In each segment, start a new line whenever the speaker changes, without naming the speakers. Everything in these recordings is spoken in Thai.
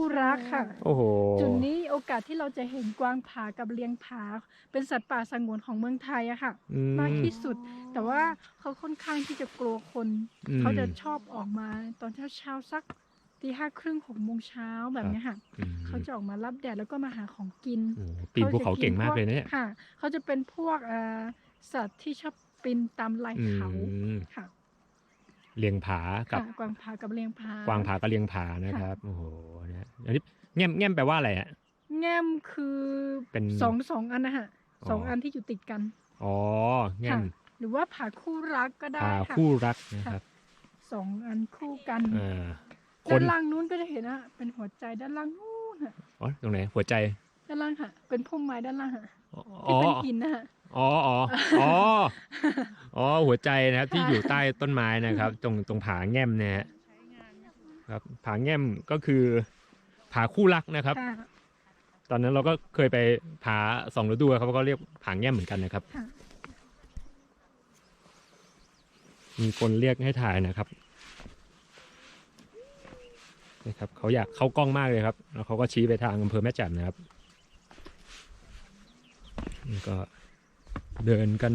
คู่รักค่ะ
โอ้โห
จุดนี้โอกาสที่เราจะเห็นกวางผากับเลียงผา เป็นสัตว์ป่าสงวนของเมืองไทยอะค่ะ
อื
มากที่สุด แต่ว่าเขาค่อนข้างที่จะกลัวคน
อืม
เขาจะชอบออกมาตอนเช้าเช้าๆสักตีห้าครึ่งหกโมงเช้าแบบเนี้ยค่ะ
อืม
เขาจะออกมารับแดดแล้วก็มาหาของกิน
โอ้โหปีนภูเขาเก่งมากเลยนะเนี่ย
ค่ะ เขาจะเป็นพวกเอ่อสัตว์ที่ชอบปีนตามไหล่
อื
เขา
ม
ค่ะ
เลียงผากับ
ค่ะกวางผากับเลียงผาก
วางผากับเลียงผานะครับโอ้โหเนี่ยอันนี้แง่มแง่มแปลว่าอะไรอะ
แง้มคือ
เป็น
สองสองอันนะฮะ
อ๋อ
สองอันที่อยู่ติดกัน
อ๋อแง่ม
ค่ะหรือว่าผาคู่รักก็ได้
ผา
ค่ะ
คู่รักนะครับ
สองอันคู่กัน
อ่าค
ด้านนล่างนู้นก็จะเห็นนะเป็นหัวใจด้านล่างนู้นฮะ
อ๋อตรงไหนหัวใจ
ด้านล่างค่ะ เป็นพุ่มไม้ด้านล่างฮะ
อ๋อ
ที่เป็นหินนะฮะ
อ๋ออ๋ออ๋ออ๋อหัวใจนะครับที่อยู่ใต้ต้นไม้นะครับ ตรงตรงผาแง่มนะฮะครับผาแง่มก็คือผาคู่รักนะครับ
ค่ะ
ตอนนั้นเราก็เคยไปผาสองฤดูครับเขาก็เรียกผาแง่มเหมือนกันนะครับ
ค่ะ
มีคนเรียกให้ถ่ายนะครับนี่ครับเขาอยากเข้ากล้องมากเลยครับ แล้วเขาก็ชี้ไปทางอำเภอแม่แจ่มนะครับนี่ก็ เดินกัน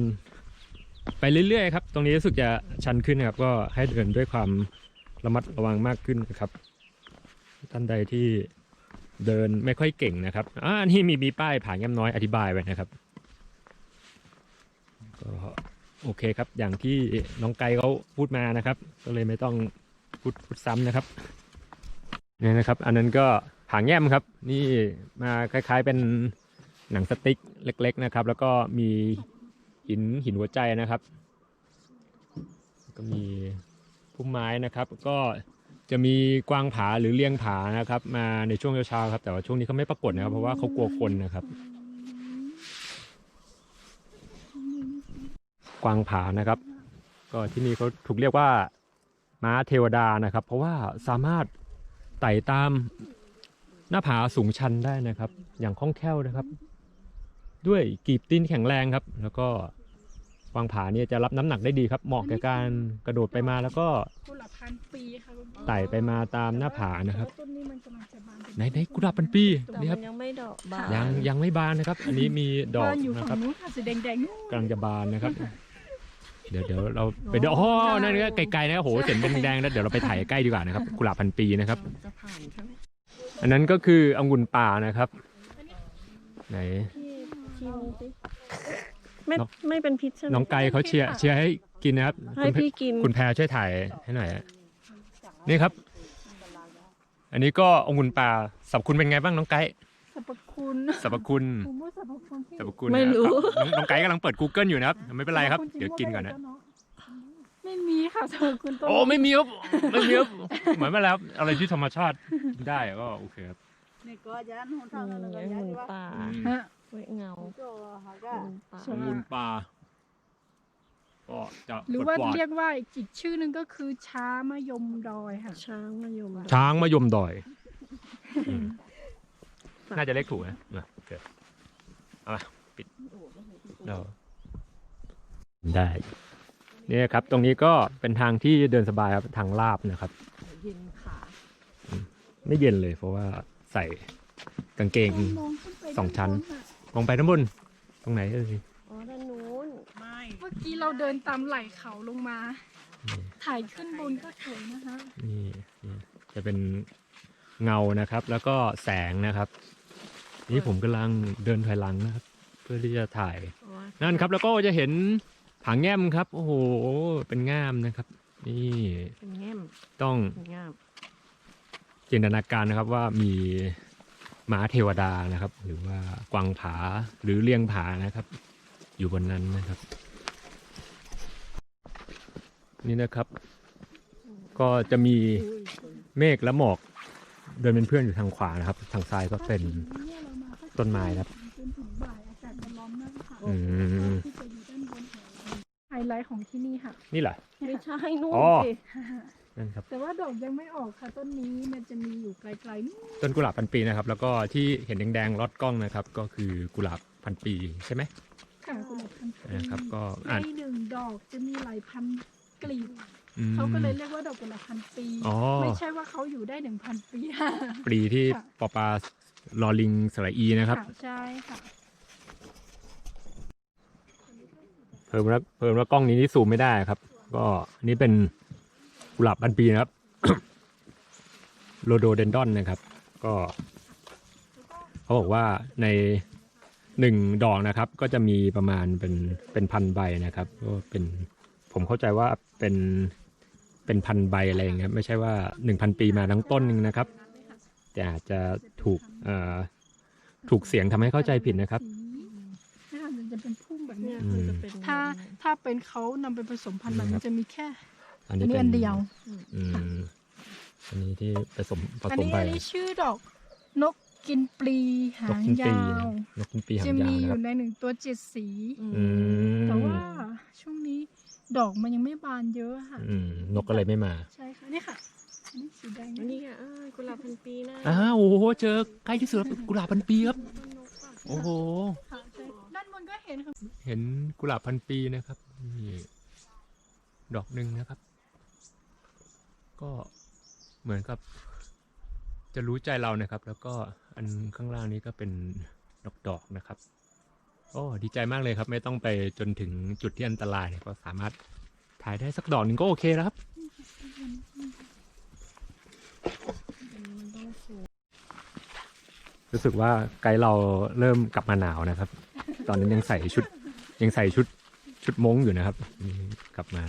ไปเรื่อยๆครับ ตรงนี้รู้สึกจะชันขึ้นนะครับ ก็ให้เดินด้วยความระมัดระวังมากขึ้นนะครับ ท่านใดที่เดินไม่ค่อยเก่งนะครับอ่านี่มีมีป้ายผาแง้มน้อยอธิบายไว้นะครับ ก็โอเคครับ อย่างที่น้องไกเขาพูดมานะครับ ก็เลยไม่ต้องพูดพูดซ้ำนะครับเนี่ยนะครับ อันนั้นก็ผางแง้มครับ นี่มาคล้ายๆเป็น หนังสติ๊กเล็กๆนะครับ แล้วก็มีหินหินหัวใจนะครับ ก็มีพุ่มไม้นะครับ ก็จะมีกวางผาหรือเลี้ยงผานะครับ มาในช่วงเช้าๆครับ แต่ว่าช่วงนี้เขาไม่ปรากฏนะครับ เพราะว่าเขากลัวคนนะครับ กวางผานะครับ ก็ที่นี่เขาถูกเรียกว่าม้าเทวดานะครับ เพราะว่าสามารถไต่ตามหน้าผาสูงชันได้นะครับ อย่างคล่องแคล่วนะครับ ด้วยกีบตีนแข็งแรงครับ แล้วก็กวางผาเนี่ยจะรับน้ำหนักได้ดีครับ เหมาะกับการกระโดดไปมาแล้วก็
กุหลาบพันปีค่ะคุณพี่
ไต่ไปมาตามหน้าผานะครับ
แต่ว่าต้นนี้มันกำลังจะบานเป็
ไหนไหนกุหลาบพันปี
แต่
นี่ค
มั
รับ
นยังไม่ดอกบาน
ยังยังไม่บานนะครับ อันนี้มีดอก
บานอยู่
นะค
ฝั่
รับ
งนู้นค่ะสีแดงๆนู้น
กำลังจะบานนะครับ เดี๋ยวเดี๋ยวเราไปดูอ๋อนั่นก็ไกลๆนะครับโหเห็นเป็นแดงๆแล้วเดี๋ยวเราไปถ่ายใกล้ดีกว่านะครับกุหลาบพันปีนะครับ
จะผ่านใช่ไหม
อันนั้นก็คือองุ่นป่านะครับ ไหน
พี่ ชิมสิไม่
น้อง
ไม่เป็นพิษใช่ไหม
น้องไก่เขาเชียร์เชียร์ให้กินนะครับ
ให้
คุณ
พี่กิน
คุณแพรช่วยถ่ายให้หน่อยฮะนี่ครับ อันนี้ก็องุ่นป่าสรรพคุณเป็นไงบ้างน้องไก่
สรรพคุณ
สรรพคุณ
ผมว่าสรรพคุณที่
สรรพคุณ
ไม่รู้
นะครับน้องน้องไก่กำลังเปิด Google อยู่นะครับไม่เป็นไรครับ เดี๋ยวกินก่อนนะ
ไม่มีค่ะสรรพคุณต้น
โอ้ไม่มีครับไม่มีครับเหมือนมาแล้วอะไรที่ธรรมชาติได้ก็โอเคครับ
นี่ก็ยันหนทาง
อื
นั้น
ม
ก็
ไอ้
ยั
ห
น
มู
ว่า
ป่า
ฮะ
ไว้เงา
โจหา
ห
ก็
มูป่า
ใช่
องุ่นป่าก็จะ
หรือว่า
ปลดปล่อย
เรียกว่าอีกชื่อหนึ่งก็คือช้ามะยมดอยค่ะ
ช้างมายม
ช้างมะยมดอยอืมน่าจะเลขถูกนะอะโอเคเอามาปิดเราได้นี่ครับ ตรงนี้ก็เป็นทางที่เดินสบายครับทางลาบนะครับ
เย็นขา
ไม่เย็นเลยเพราะว่าใส่กางเกง
มองขึ้นไป
สองชั้น
ด้าบะ
ลงไปด้านบน ตรงไหนเอ่ย
อ๋อด้านนู้น
ไม่
เมื่อกี้เราเดินตามไหล่เขาลงมา ถ่ายขึ้นบนก็สวยนะคะ
นี่นี่จะเป็นเงานะครับ แล้วก็แสงนะครับ นี่ผมกำลังเดินถอยหลังนะครับ เพื่อที่จะถ่าย
อ๋อ
นั่นครับ แล้วก็จะเห็นผางแง้มครับ โอ้โห เป็นง่ามนะครับ นี่
เป็นแง้ม
ต้อง
เป็นง่าม
จินตนาการนะครับว่ามี ม้าเทวดานะครับ หรือว่ากวางผาหรือเลียงผานะครับ อยู่บนนั้นนะครับ นี่นะครับ ก็จะมีเมฆและหมอกเดินเป็นเพื่อนอยู่ทางขวานะครับ ทางซ้ายก็เป็น
เนี่ยเรามาก็
ต้นไม้ครับ
จนถึงบ่ายอากาศจะร้อนมากค่ะ
อืม
ที่จะอยู่ด้านบนของไฮไลท์ของที่นี่ค่ะ
นี่แหละ
ไม่ใช่นู่น
อ๋อ
สิ
นั่นครับ
แต่ว่าดอกยังไม่ออกค่ะต้นนี้มันจะมีอยู่ไกลๆนู่น
ต้นกุหลาบพันปีนะครับ แล้วก็ที่เห็นแดงๆลอดกล้องนะครับ ก็คือกุหลาบพันปีใช่ไหม
ค่ะกุหลาบพันปี
นะครับ ก็
ใน
อ่าน
หนึ่งดอกจะมีหลายพันกลีบ
อืม
เขาก็เลยเรียกว่าดอกกุหลาบพันปี
อ๋อ
ไม่ใช่ว่าเขาอยู่ได้หนึ่งพันปี
ปรีที่
ค่ะ
ปอปลาลอลิงสระอีนะครับ
ค่ะใช่ค่ะ
เพิ่มว่าเพิ่มว่ากล้องนี้นี่ซูมไม่ได้ครับ ก็อันนี้เป็น กุหลาบพันปีนะครับโรโดเดนดอนนะครับ ก็ เขาบอกว่าในหนึ่งดอกนะครับ ก็จะมีประมาณเป็นเป็นพันใบนะครับก็เป็นผมเข้าใจว่าเป็นเป็นพันใบอะไรอย่างเงี้ยไม่ใช่ว่าหนึ่งพันปีมาทั้งต้นหนึ่งนะครับ แต่อาจจะถูกเอ่อถูกเสียงทำให้เข้าใจผิดนะครับ
นี่ค่ะมันจะเป็นพุ่มแบบ
เนี่
เนี้
ย
ย
คือจะเป็น
ถ้าถ้าเป็นเขานำไปผสมพันธุ์แบบมันจะมีแค่
อั
อั
น
น
นี้
นี้
เป็
อั
น
นเดียว
อืมอันนี้ที่ผสมผ
อัน
สม
นี้
ไป
อันนี้ชื่อดอกนกกินปลีหาน
ก
ง
กินปี
ยา
นะ
ว
นกกินปีหาง
จะ
ยา
มี
ว
อ
นะครับ
ยู่ในหนึ่งตัวเจ็ดสี
อืม
แต่ว่าช่วงนี้ดอกมันยังไม่บานเยอะค่ะ
อืมนกก็เลยไม่มา
ใช่ค่ะนี่ค่ะอันนี้สีแดง
อันนี้อะอ่ากุหลาบพันปีนะ
อ้าวโอ้โหเจอใกล้ที่สุดแล้วกุหลาบพันปีครับ
ต้นนกอะ
โอ้โห
ค่ะใช่ด้านบนก็เห็นค่ะ
เห็นกุหลาบพันปีนะครับนี่ดอกหนึ่งนะครับ ก็เหมือนกับ จะรู้ใจเรานะครับ แล้วก็อันข้างล่างนี้ก็เป็นดอกดอกๆนะครับโอ้ดีใจมากเลยครับ ไม่ต้องไปจนถึงจุดที่อันตรายเนี่ยก็สามารถถ่ายได้สักดอกหนึ่งก็โอเคแล้วครับรู้สึกว่าไกด์เราเริ่มกลับมาหนาวนะครับ ตอนนั้นยังใส่ชุดยังใส่ชุดชุดม้งอยู่นะครับนี่กลับมา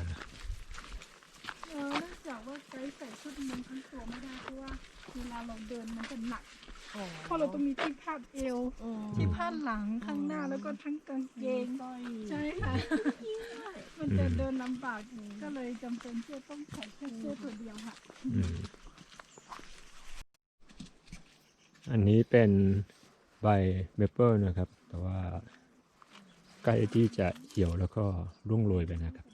เออเนื่องจากว่าไกด์ใส่ชุดมันทั้งตัวไม่ได้เพราะว่าเว ลาเราเดินมันจะหนัก
อ๋อ
เพราะเราต้องมีที่พาดเอว
อืม
ที่พาดหลังข้างหน้าแล้วก็ทั้งกางเกง
สร้อย
ใช่ค่ะ มันจะเดินลำบากก็เลยจำเป็นที่จะต้องใส่แค่เสื้อตัวเดียวค่ะ
อืมอันนี้เป็นใบเมเปิลนะครับ แต่ว่าใกล้ที่จะเหี่ยวแล้วก็ร่วงโรยไปนะครับ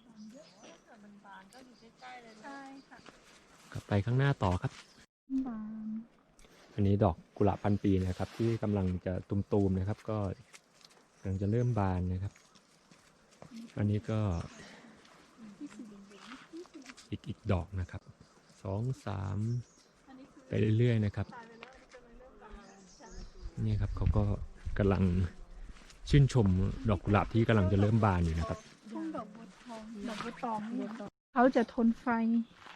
ใช่ค่ะ
กลับไปข้างหน้าต่อครับ
บาน
อันนี้ดอกกุหลาบพันปีนะครับ ที่กำลังจะตุมๆนะครับ ก็กำลังจะเริ่มบานนะครับ อันนี้ก็
ที่สีแดง
อีกอีกดอกนะครับสองสาม
ๆอันนี้คือ
ไปเรื่อยๆนะครับ
ตายไปแล้วอันนี้กำลังเริ่มบานใช่
นี่ครับเขาก็กำลังชื่นชมดอกกุหลาบที่กำลังจะเริ่มบานอยู่นะครับ
ทุ่งดอกบัวทองดอกบัวตองเนี่ยเขาจะทนไฟ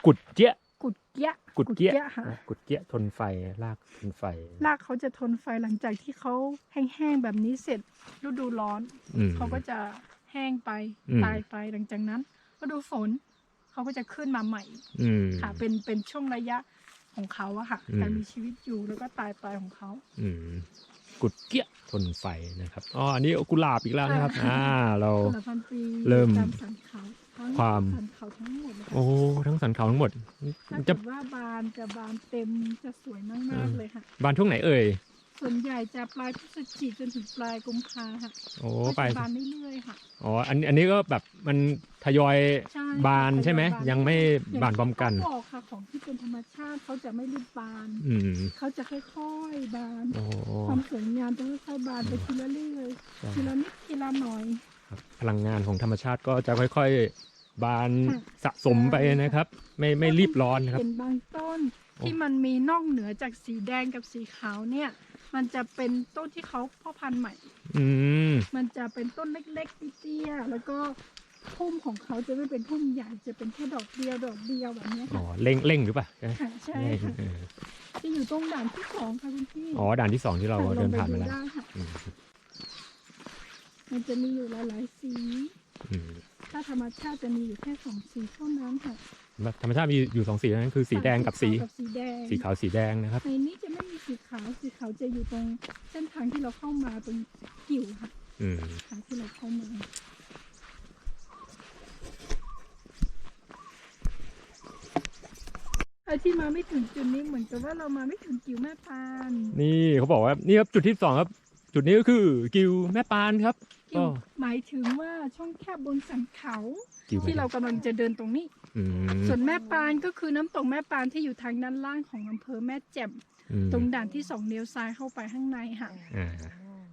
กุดเจี๊ยะ
กุดเกี้ยะ
กุดเกี้ย
ค่ะ
นะกุดเกี้ยทนไฟรากทนไฟ
รากเขาจะทนไฟหลังจากที่เขาแห้งๆแบบนี้เสร็จฤดูร้อน
อืม
เขาก็จะแห้งไป
อืม
ตายไปหลังจากนั้นฤดูฝนเขาก็จะขึ้นมาใหม่
อืม
ค่ะ เป็นเป็นช่วงระยะของเขาอะค่ะ
อืม
การมีชีวิตอยู่แล้วก็ตายไปของเขา
อืมกุดเกี้ยทนไฟนะครับอ๋ออันนี้กุหลาบอีกแล้วนะครับ อ่า เรา
สารพันปี
เริ่ม
ตามสันเขาทั้ง
ความ
สันเขาทั้งหมดเลยค่ะ
โอ้ทั้งสันเขาทั้งหมด
ถ้า
จะ
เกิดว่าบานจะบานเต็มจะสวยมากๆเลยค่ะ
บานช่วงไหนเอ่ย
ส่วนใหญ่จะปลายพฤศจิกจนถึงปลายกุมภาค่ะ
โอ้
ก็
ไป
จะบานเรื่อยๆค่ะ
อ๋ออันอันนี้ก็แบบมันทยอย
ใช่
บานใช่ไหม
ทอ
ยังไม่บานพร้อมกัน
ย่างที่เขาบอกค่ะของที่เป็นธรรมชาติเขาจะไม่รีบบาน
อืม
เขาจะค่อยๆบาน
โอ้
ความสวยงามจะค่อยๆบานไปทีละเรื่อย
ใช่
ทีละนิดทีละหน่อย
ครับ พลังงานของธรรมชาติก็จะค่อยๆ บาน
ค่ะ
สะสมไปนะครับ ไม่ไม่รีบร้อนนะครับ
เห็นบางต้น
โอ้
ที่มันมีนอกเหนือจากสีแดงกับสีขาวเนี่ย มันจะเป็นต้นที่เขาเพ่อพันธุ์ใหม่
อืม
มันจะเป็นต้นเล็กๆเตี้ยๆแล้วก็พุ่มของเขาจะไม่เป็นพุ่มใหญ่จะเป็นแค่ดอกเดียวดอกเดียวแบบเนี้ย
อ๋อ
ค่ะ
เร่งเร่งหรือเปล่า
ค่ะใช่
เร่ง
ค่ะ
เออ
จะอยู่ตรงด่านที่สองค่ะคุณพี่
อ๋อด่านที่สองที่เรา
ค่ะ
เดิน
ลง
ผ่าน
ไป
มา
ดู
แล้ว
ได้ค่ะ
อื ม
มันจะมีอยู่หลายๆสี
อืม
ถ้าธรรมชาติจะมีอยู่แค่สองสีเท่านั้นค่ะ
ธรรมชาติมีอยู่สองสีนั้นคือสีแดงกับสี
กับสีแดง
สีขาวสีแดงนะครับ
ในนี้จะไม่มีสีขาวสีขาวจะอยู่ตรงเส้นทางที่เราเข้ามาตรงกิ่วค่ะ
อืม
ทางที่เราเข้ามาไอ้ที่มาไม่ถึงจุดนี้เหมือนกับว่าเรามาไม่ถึงกิ่วแม่ปาน
นี่เขาบอกว่านี่ครับจุดที่สองครับ จุดนี้ก็คือกิวแม่ปานครับ
กิ่ว
ก็
หมายถึงว่าช่องแคบบนสันเขา
กิว
ที่เรากำลังจะเดินตรงนี้
อืม
ส่วนแม่ปานก็คือน้ำตกแม่ปานที่อยู่ทางด้านล่างของอำเภอแม่แจ่ม
อืม
ตรงด่านที่สองเลี้ยวซ้ายเข้าไปข้างในค่ะ
อ่า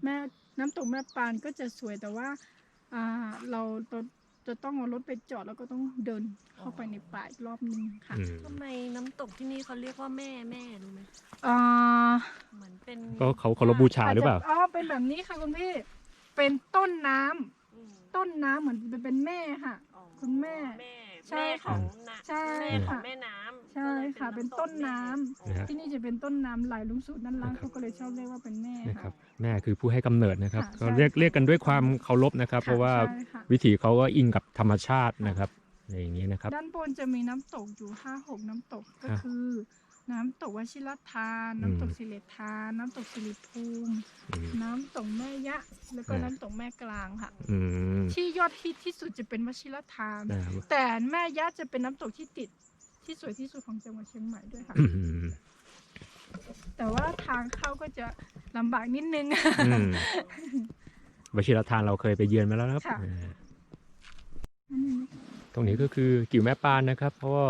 แม่น้ำตกแม่ปานก็จะสวยแต่ว่าอ่าเราตอนจะต้องเอารถไปจอดแล้วก็ต้องเดินเข้าไปในป่าอีกรอบนึงค่ะ
อืม
ทำไมน้ำตกที่นี่เขาเรียกว่าแม่แม่รู้ไหม
อ่า
เหมือนเป็น
ก็เขาเคารพบูชาหรือเปล่า
จจะอ๋อ เป็นแบบนี้ค่ะคุณพี่ เป็นต้นน้ำ
อืม
ต้นน้ำเหมือนเป็นเป็นแม่ค่ะ
อ๋อ
คุณแม่
แม่
ใช่
แม่
ค่ะ
ของนะ
ใช่
แม่ของ
ค่ะ
แม่น้ำ
ใช่ค่ะ
ก็ลย
เป็นต้นน้ำ
อ๋อ
นะฮะ
ที่นี่จะเป็นต้นน้ำไหลลงสู่ด้านล่าง
นะครับ
เขาก็เลยชอบเรียกว่าเป็นแม่
นะครั
ค่ะ
บแม่คือผู้ให้กำเนิดนะครับ
ค่ะ
ก็
ใช่
เรียกเรียกกันด้วยความเคารพนะครับ เพราะว่า
ใช่ค่ะ
วิถีเขาก็อิงกับธรรมชาตินะครับอะไรอย่างนี้นะครับ
ด้านบนจะมีน้ำตกอยู่ห้าหกน้ำตกก็
อะ
คือ น้ำตกวชิรทาน น้ำตกสิเลทานน้ำตกสิริภูมิ
อืม
น้ำตกแม่ยะ แล้วก็
อ่า
น้ำตกแม่กลางค่ะ
อืม
ที่ยอดฮิตที่สุดจะเป็นวชิรทาน
นะครับ
แต่แม่ยะจะเป็นน้ำตกที่ติดที่สวยที่สุดของจังหวัดเชียงใหม่ด้วยค่ะ
อืม
แต่ว่าทางเข้าก็จะลำบากนิดนึง
อืมวชิรทานเราเคยไปเยือนมาแล้วนะครับ
ค่ะ
อ่าตรงนี้ก็คือกิ่วแม่ปานนะครับ เพราะว่า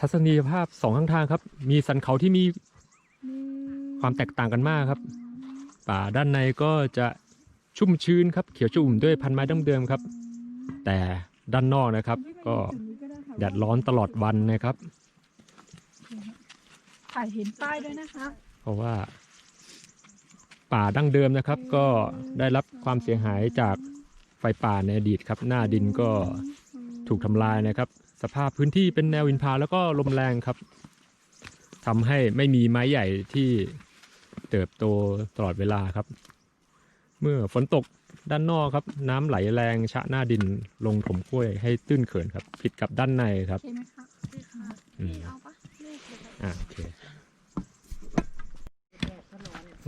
ทัศนียภาพสองข้างทางครับ มีสันเขาที่มีความแตกต่างกันมากครับ ป่าด้านในก็จะชุ่มชื้นครับ เขียวชุ่มด้วยพันไม้ดั้งเดิมครับ แต่ด้านนอกนะครับ ก็แดดร้อนตลอดวันนะครับ
ถ่ายเห็นป้ายด้วยนะคะ
เพราะว่า ป่าดั้งเดิมนะครับ ก็ได้รับความเสียหายจากไฟป่าในอดีตครับ หน้าดินก็ถูกทำลายนะครับ สภาพพื้นที่เป็นแนวอินพาแล้วก็ลมแรงครับทำให้ไม่มีไม้ใหญ่ที่เติบโตตลอดเวลาครับ เมื่อฝนตกด้านนอกครับ น้ำไหลแรงชะหน้าดินลงถมกล้วยให้ตื้นเขินครับ ผิดกับด้านในครับ
โอเคไหมคะ
นี่ค่ะ
อืม
นี่เอาปะนี่คือแบบ
อ่าโอเค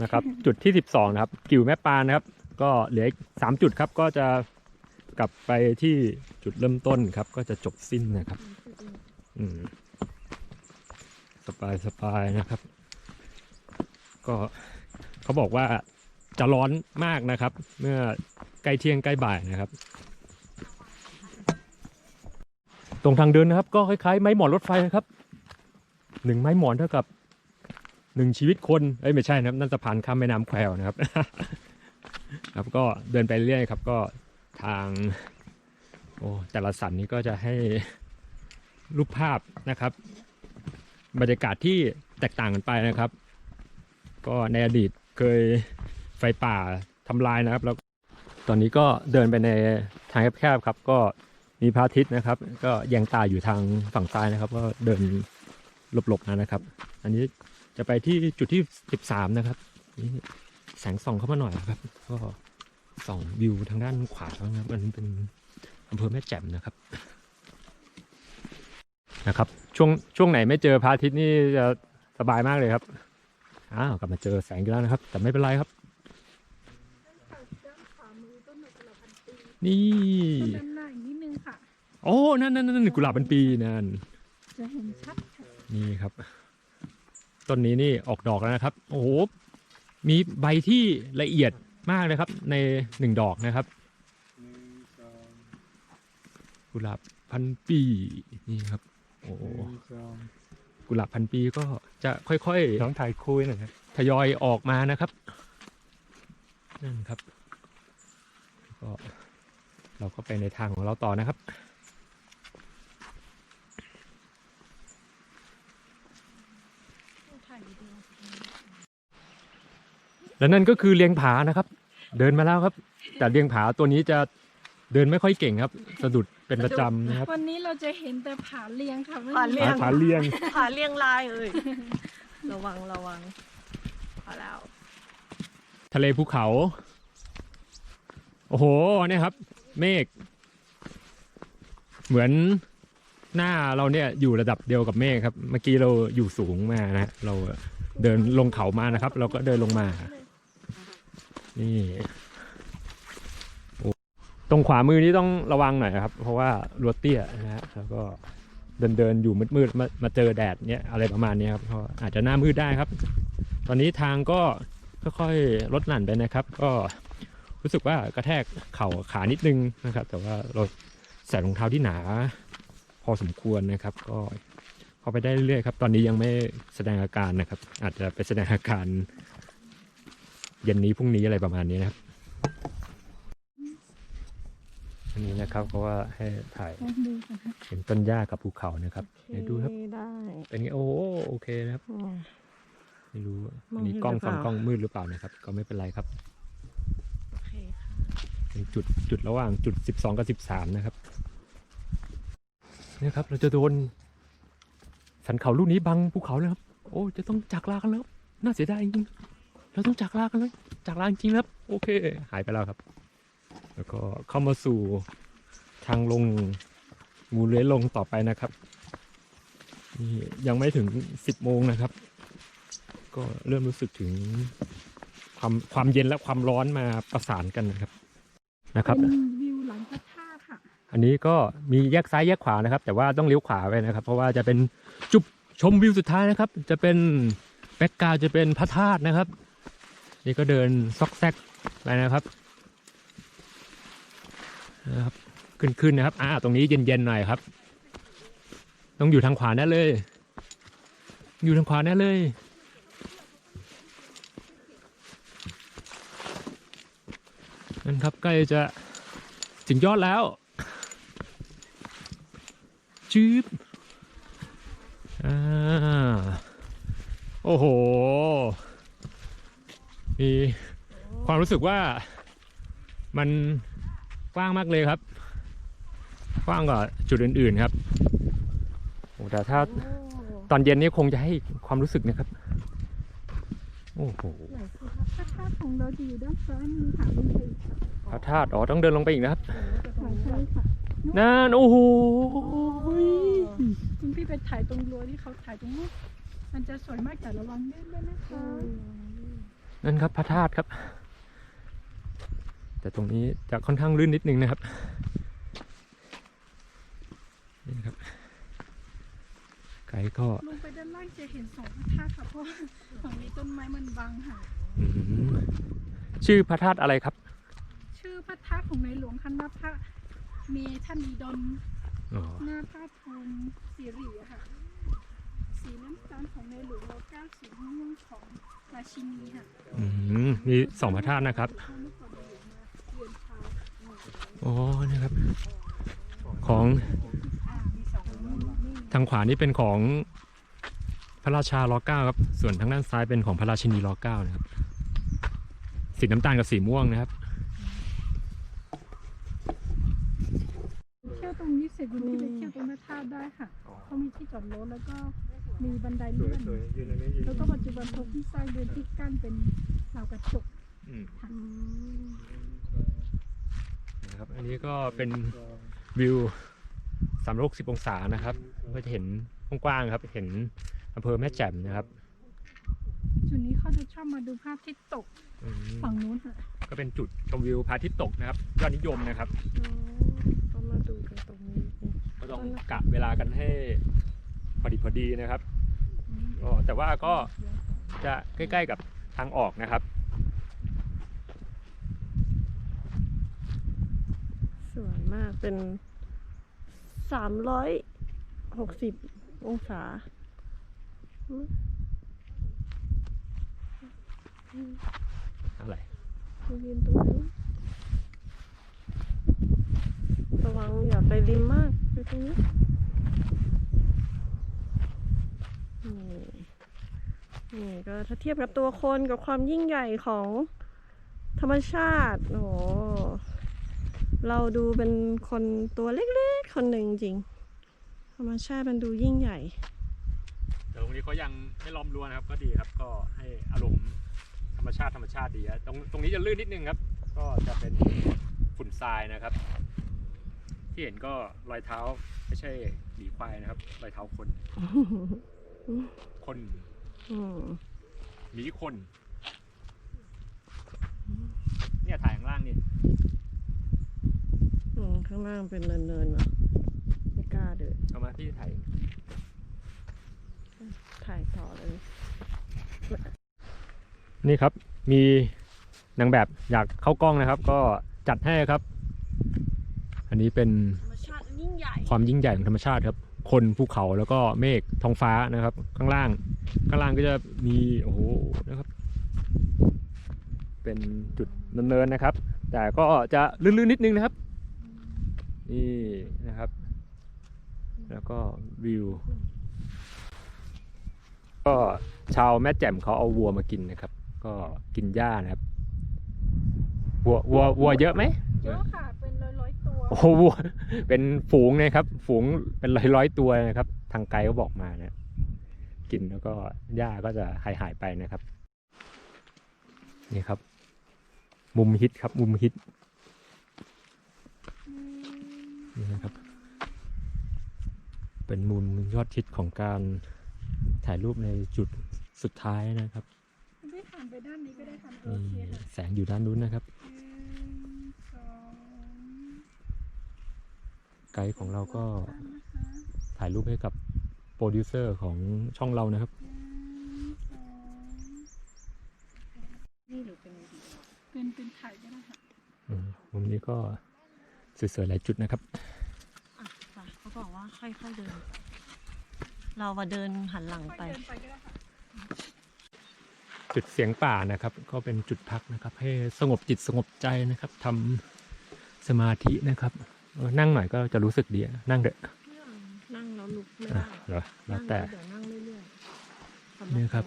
นะครับ จุดที่ 12 นะครับ กิ่วแม่ปานนะครับ ก็เหลืออีกสามจุดครับก็จะ กลับไปที่จุดเริ่มต้นครับ ก็จะจบสิ้นนะครับ อืม สบายสบายนะครับ ก็เขาบอกว่าจะร้อนมากนะครับ เมื่อใกล้เที่ยงใกล้บ่ายนะครับ ตรงทางเดินนะครับ ก็คล้ายๆไม้หมอนรถไฟนะครับหนึ่งไม้หมอนเท่ากับหนึ่งชีวิตคนเอ้ยไม่ใช่นะครับนั่นสะพานข้ามแม่น้ำแควนะครับ ครับก็เดินไปเรื่อยครับ ก็ ทางโอ้แต่ละสันนี้ก็จะให้รูปภาพนะครับ บรรยากาศที่แตกต่างกันไปนะครับ ก็ในอดีตเคยไฟป่าทำลายนะครับ แล้วตอนนี้ก็เดินไปในทางแคบๆครับ ก็มีพระอาทิตย์นะครับ ก็แยงตาอยู่ทางฝั่งซ้ายนะครับ ก็เดินหลบๆนะครับ อันนี้จะไปที่จุดที่ 13 นะครับแสงส่องเข้ามาหน่อยนะครับก็ ส่องวิวทางด้านขวานะครับมันเป็นอำเภอแม่แจ่มนะครับนะครับ ช่วงช่วงไหนไม่เจอพระอาทิตย์นี่จะสบายมากเลยครับอ้าวกลับมาเจอแสงอีกแล้วนะครับ แต่ไม่เป็นไรครับ
ด้านขวามือต้นไม้กุหลาบพันปี
นี่
ต้นน้ำหน้าอีกนิดนึงค่ะ
โอ้นั่นนั่นนั่นกุหลาบเป็นปีนั่น
จะเห็นชัดค่ะ
นี่ครับ ต้นนี้นี่ออกดอกแล้วนะครับ โอ้โหมีใบที่ละเอียด มากเลยครับ ในหนึ่งดอกนะครับกุหลาบพันปีนี่ครับ โอ้โหกุหลาบพันปีก็จะค่อย
น้องถ่ายคุยหน่อยครับ
ๆทยอยออกมานะครับนั่นครับก็เราก็ไปในทางของเราต่อนะครับ
ถ่ายวิดีโอ
และนั่นก็คือเลียงผานะครับ เดินมาแล้วครับ แต่เลียงผาตัวนี้จะเดินไม่ค่อยเก่งครับ สะดุดเป็นประจำนะครับ
วันนี้เราจะเห็นแต่ผาเลียงค่ะไม่มี
ผาเลียง
ผาเลียง
ผาเลียงลายเอ่ยระวังระวังพอแล้ว
ทะเลภูเขา โอ้โหเนี่ยครับ เมฆเหมือนหน้าเราเนี่ยอยู่ระดับเดียวกับเมฆครับ เมื่อกี้เราอยู่สูงมานะฮะเราเดินลงเขามานะครับ เราก็เดินลงมา นี่ตรงขวามือนี่ต้องระวังหน่อยครับ เพราะว่ารัวเตี้ยนะฮะแล้วก็เดินเดินอยู่มืดๆมามาเจอแดดเนี่ยอะไรประมาณนี้ครับก็อาจจะหน้ามืดได้ครับ ตอนนี้ทางก็ค่อยๆลดหลั่นไปนะครับ ก็รู้สึกว่ากระแทกเข่าขานิดนึงนะครับ แต่ว่าเราใส่รองเท้าที่หนา พอสมควรนะครับ ก็เข้าไปได้เรื่อยๆครับ ตอนนี้ยังไม่แสดงอาการนะครับ อาจจะไปแสดงอาการ เย็นนี้พรุ่งนี้อะไรประมาณนี้นะครับนี่นะครับเพราะว่าให้ถ่าย
ลองดูกันค่ะ
เห็นต้นหญ้ากับภูเขานะครับไหนดูครับ
ได้
เป็นไงโอ้โหโอเคนะครับ
อืม
ไม่รู้
มอง
อันนี้
เห็น
กล้อง
หรือเป
สอง
ล่า
กล้องมืดหรือเปล่านะครับ ก็ไม่เป็นไรครับ
โอเคค่ะ
เป็นจุดจุดระหว่างจุด12กับ13นะครับเนี่ยครับ เราจะโดน สันเขาลูกนี้บังภูเขาเลยครับ โอ้จะต้องจากลากันแล้ว น่าเสียดายจริงๆ เราต้องจากลากันเลยจากลาจริงๆแล้วโอเค หายไปแล้วครับ แล้วก็เข้ามาสู่ทางลงงูเลื้อยลงต่อไปนะครับนี่ยังไม่ถึง10โมงนะครับ ก็เริ่มรู้สึกถึงความความเย็นและความร้อนมาประสานกันนะครับนะครับ
เป็นวิวหลังพระธาตุค่ะ
อันนี้ก็มีแยกซ้ายแยกขวานะครับ แต่ว่าต้องเลี้ยวขวาไปนะครับ เพราะว่าจะเป็นจุดชมวิวสุดท้ายนะครับ จะเป็นแบ็กกราวด์จะเป็นพระธาตุนะครับ นี่ก็เดินซอกแซกไปนะครับนะครับ ขึ้นขึ้นนะครับ อ่า ตรงนี้เย็นๆหน่อยครับ ต้องอยู่ทางขวาแน่เลย อยู่ทางขวาแน่เลย นั่นครับใกล้จะถึงยอดแล้วจืบอ่า โอ้โห มีความรู้สึกว่ามันกว้างมากเลยครับ กว้างกว่าจุดอื่นๆครับโอ้แต่ถ้าตอนเย็นนี้คงจะให้ความรู้สึกนะครับ โอ้โห
พระธาตุของเราจะอยู่ด้านซ้ายมือค่ะคุณพี่
พระธาตุอ๋อต้องเดินลงไปอีกนะครับ
ใช่ค่ะ
นั่นโอ้โห
คุณพี่ไปถ่ายตรงรั้วที่เขาถ่ายตรงนู้นมันจะสวยมากแต่ระวังเล่นด้วยนะคะ
นั่นครับพระธาตุครับ แต่ตรงนี้จะค่อนข้างลื่นนิดนึงนะครับนี่นะครับ ไกด์ก็
ลงไปด้านล่างจะเห็นสองพระธาตุค่ะเพราะว่าฝั่งนี้ต้นไม้มันบังค่ะ
อืมชื่อพระธาตุอะไรครับ
ชื่อพระธาตุของในหลวงคันว่าพระเมธันีดล
อ๋อ
หน้าพระทองสีเหรีอะค่ะ สีน้ำตาลของในหลวงรอเก้าสีม่วงของราชินีค่ะ
อืมมีสองพระธาตุนะครับ
เมื่อก่อนในหลวงมาเรียนชาว
อ๋อนะครับ ของ
อ่ามีสองนี่นี่
ทางขวานี่เป็นของพระราชารอเก้าครับ ส่วนทางด้านซ้ายเป็นของพระราชินีรอเก้านะครับ สีน้ำตาลกับสีม่วงนะครับ
เที่ยวตรงนี้เสร็จวันนี้ไปเที่ยวตรงพระธาตุได้ค่ะเขามีที่จอดรถแล้วก็ มีบันไดเลื่อนแล้วก็ปัจจุบันเขาที่สร้างเดินที่กั้นเป็นราวกระจก
อืม
ค่ะ
นะครับ อันนี้ก็เป็นวิว 360 องศานะครับ ก็จะเห็นกว้างๆครับ เห็นอำเภอแม่แจ่มนะครับ
จุดนี้เขาจะชอบมาดูภาพที่ตก
อืม
ฝั่งนู้นค่ะ
ก็เป็นจุดชมวิวพระอาทิตย์ตกนะครับ ยอดนิยมนะครับ
ก็มาดูกันตรงนี้
ก็ต้องกะเวลากันให้พอดีพอดีนะครับ ก็แต่ว่าก็จะใกล้ๆกับทางออกนะครับ
สวยมากเป็นสามร้อยหกสิบองศา
อะไร
ไปยืนตรงนี้ระวังอย่าไปริมมากไปตรงนี้ นี่นี่ก็ถ้าเทียบกับตัวคนกับความยิ่งใหญ่ของธรรมชาติ โอ้เราดูเป็นคนตัวเล็กๆ คนหนึ่งจริง ธรรมชาติมันดูยิ่งใหญ่
แต่ตรงนี้เขายังไม่ล้อมรั้วนะครับ ก็ดีครับ ก็ให้อารมณ์ธรรมชาติธรรมชาติดีครับตรงตรงนี้จะลื่นนิดนึงครับ ก็จะเป็นฝุ่นทรายนะครับ ที่เห็นก็รอยเท้าไม่ใช่หมีควายนะครับ รอยเท้าคน คน
อืม
หมีคน เนี่ยถ่ายข้างล่างนี่
อืมข้างล่างเป็นเนินๆเนาะไม่กล้าเดิน
เอามาที่ถ่าย
ถ่ายต่อเลย
นี่ครับ มีนางแบบอยากเข้ากล้องนะครับ ก็จัดให้ครับ อันนี้เป็น
ธรรมชาติยิ่งใหญ่
ความยิ่งใหญ่ของธรรมชาติครับ คนภูเขาแล้วก็เมฆท้องฟ้านะครับ ข้างล่าง ข้างล่างก็จะมีโอ้โหนะครับ เป็นจุดเนินๆนะครับ แต่ก็จะลื่นๆนิดนึงนะครับนี่นะครับ แล้วก็วิว ก็ชาวแม่แจ่มเขาเอาวัวมากินนะครับ ก็กินหญ้านะครับวัววัววัวเยอะไหม
เยอะค่ะ
โอ้โหวัวเป็นฝูงนะครับ ฝูงเป็นร้อยร้อยๆตัวนะครับ ทางไกลก็บอกมานะกินแล้วก็หญ้าก็จะหายหายๆไปนะครับ นี่ครับ มุมฮิตครับ มุมฮิตนี่นะครับ เป็นมุมยอดฮิตของการถ่ายรูปในจุดสุดท้ายนะครับ
ได้หันไปด้านนี้ก็ได้ค่ะโอ
นี่
เคค่ะ
แสงอยู่ด้านนู้นนะครับ
หนึ่งสอง
ไกด์ของเราก็
สามนะคะ
ถ่ายรูปให้กับโปรดิวเซอร์ของช่องเรานะครับ
หนึ่งสอง
นี่หรือเป็น
เป็นเป็นไข่ก็ได้ค่ะ
อืมมุมนี้ก็สวยๆหลายจุดนะครับ
อะค่ะเขาบอกว่าค่อยๆเดิน เรามาเดินหันหลัง
ค่อย
ไป
เดินไปก็ได้ค่ะ
จุดเสียงป่านะครับ ก็เป็นจุดพักนะครับ ให้สงบจิตสงบใจนะครับทำสมาธินะครับเออ นั่งหน่อยก็จะรู้สึกดีอะนั่งเถอะ
นั่งแล้วลุกไม่
อะ
ได้
เหรอแล้วแต่
เดี๋ยวนั่งเรื่อยๆ
นี่ครับ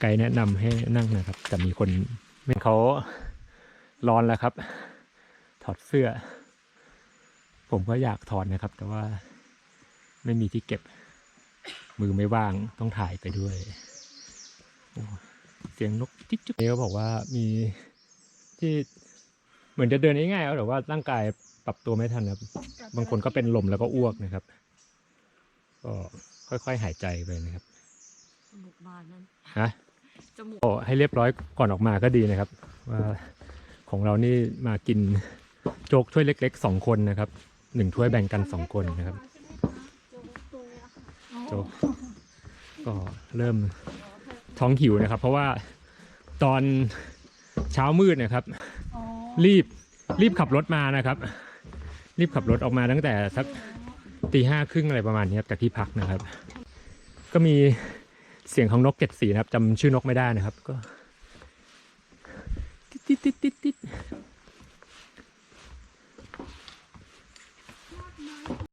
ไกด์แนะนำให้นั่งนะครับ แต่มีคนไม่เขาร้อนแล้วครับ ถอดเสื้อ ผมก็อยากถอดนะครับ แต่ว่าไม่มีที่เก็บ มือไม่ว่างต้องถ่ายไปด้วยโอ้เสียงนกจิ๊กจุ๊กนี่เขาบอกว่ามีที่เหมือนจะเดินง่ายๆแต่ว่าร่างกาย ปรับตัวไม่ทันครับ บางคนก็เป็นลมแล้วก็อ้วกนะครับ ก็ค่อยๆหายใจไปนะครับ
จมูกบานนั้น
ฮะ
จมูก
โอ้ให้เรียบร้อยก่อนออกมาก็ดีนะครับ ว่าของเรานี่มากินโจ๊กถ้วยเล็กๆสองคนนะครับหนึ่งถ้วยแบ่งกันสองคนนะครับโจ๊กก็เริ่มท้องหิวนะครับ เพราะว่าตอนเช้ามืดนะครับ
อ๋อ
รีบรีบขับรถมานะครับ รีบขับรถออกมาตั้งแต่สักตีห้าครึ่งอะไรประมาณนี้ครับจากที่พักนะครับ ก็มีเสียงของนกเจ็ดสีนะครับจำชื่อนกไม่ได้นะครับ ก็
ติดติดติด